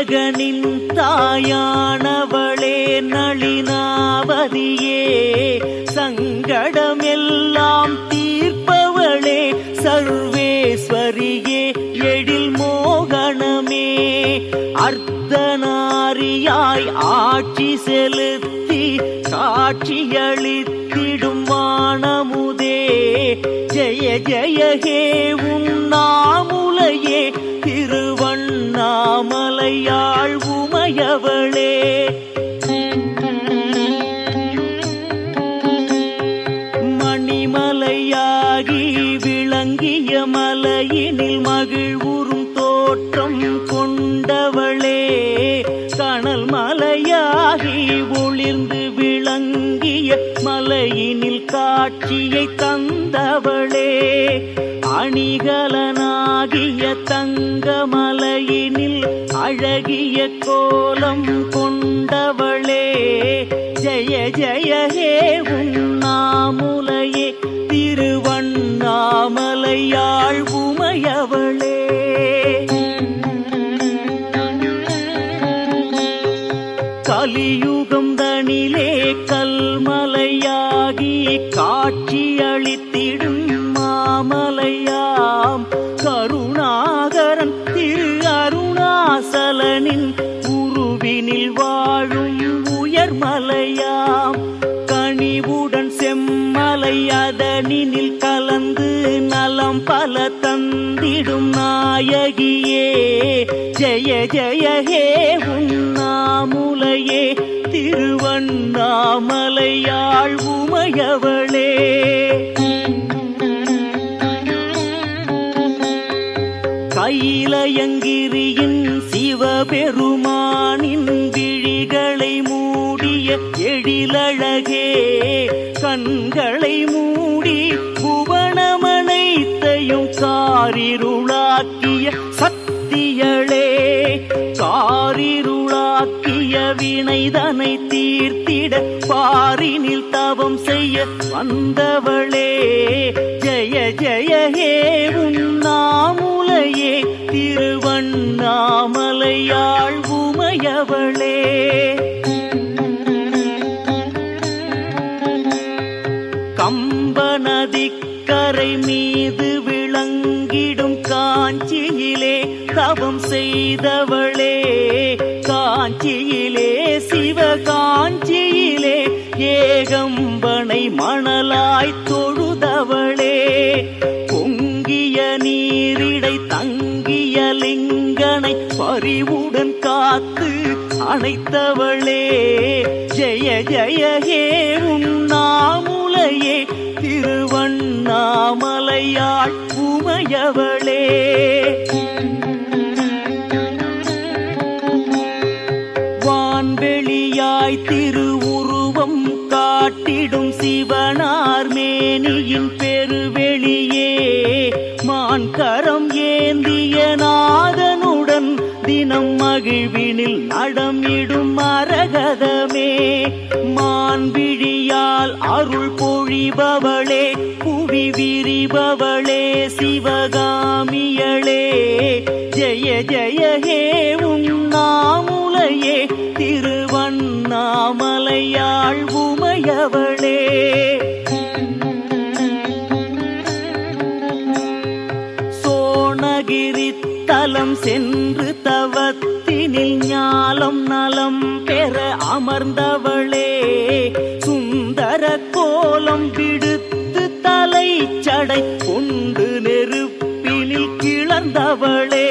விநாயகனின் தாயானவளே நளினாவதியே சங்கடமெல்லாம் தீர்ப்பவளே சர்வேஸ்வரியே எழில் மோகனமே அர்த்தநாரியாய் ஆட்சி செலுத்தி காட்சியளித்திடும் வானமுதே. ஜெய ஜெய ஹே உண்ணாமுலையே திருவண்ணாமலையாள் உமையவளே. மணிமலையாகி விளங்கிய மலையினில் மகிழ்வுறும் தோற்றம் கொண்டவளே. கணல் மலையாகி ஒளிர்ந்து விளங்கிய மலையினில் காட்சியை தந்தவள் அழகிய கோலம் கொண்டவளே ஜய ஜய ஹே உண்ணாமுலையே திருவண்ணாமலையாள் உமையவளே. கலியுகம் தனிலே கல்மலையாகி காட்சியளித்திடும் வாழும் உயர் மலையாம். கனிவுடன் செம்மலை அதனினில் கலந்து நலம் பல தந்திடும் நாயகியே. ஜெய ஜெய ஹே உண்ணாமுலையே. திருவண்ணாமலையாள் உமையவளே. பெருமானின் விழிகளை மூடிய எழிலழகே கண்களை மூடி புவனமனைத்தையும் காரிருளாக்கிய சக்தியளே காரிருளாக்கிய வினைதனை தீர்த்திட பாரினில் தவம் செய்ய வந்தவளே. ஜய ஜய ஹே உண்ணாமுலையே திருவண்ணாமலையாள் உமையவளே. கம்ப நதிக்கரை மீது விளங்கிடும் காஞ்சியிலே தவம் செய்தவளே. காஞ்சியிலே சிவகாஞ்சியிலே ஏகம்பனை மணலாய் தொழுதவளே தங்கிய பறிவுடன் காத்து அணைத்தவளே. ஜெய ஜெய ஹே உண்ணாமுலையே திருவண்ணாமலையாள் உமையவளே. வான்வெளியாய் திருவுருவம் காட்டிடும் சிவனார் மேனியின் பெருவெளியே. மான்கரம் ஏந்திய நாதனுடன் தினம் மகிழ்வினில் நடமிடும் மரகதமே. மான்விழியால் அருள் பொழிபவளே புவி விரிபவளே சிவகாமியளே. ஜெய ஜெய ஹே உன்னா சோணகிரி தலம் சென்று தவத்தினில் ஞாலம் நலம் பெற அமர்ந்தவளே சுந்தர கோலம் விடுத்து தலை சடை கொண்டு நெருப்பினில் கிளந்தவளே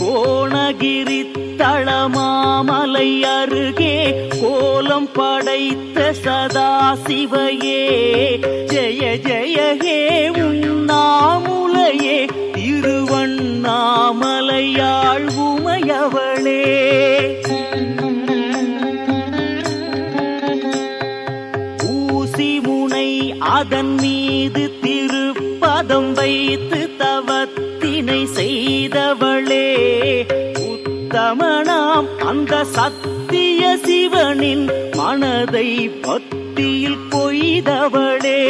கோணகிரி தளமாமலை அருகே கோலம் படைத்த சதாசிவையே ஜெய ஜெய ஹே உண்ணாமுலையே திருவண்ணாமலையாள் உமையவளே. ஊசி முனை அதன் மீது திருப்பதம் வைத்து தவத்தினை செய்தவளே. உத்தமனாம் அந்த சக்தி சிவனின் மனதை பக்தியில் கொய்தவளே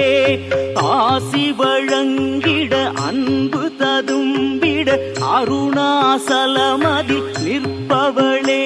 ஆசி வழங்கிட அன்பு ததும்பிட அருணாசலமதி நிற்பவளே.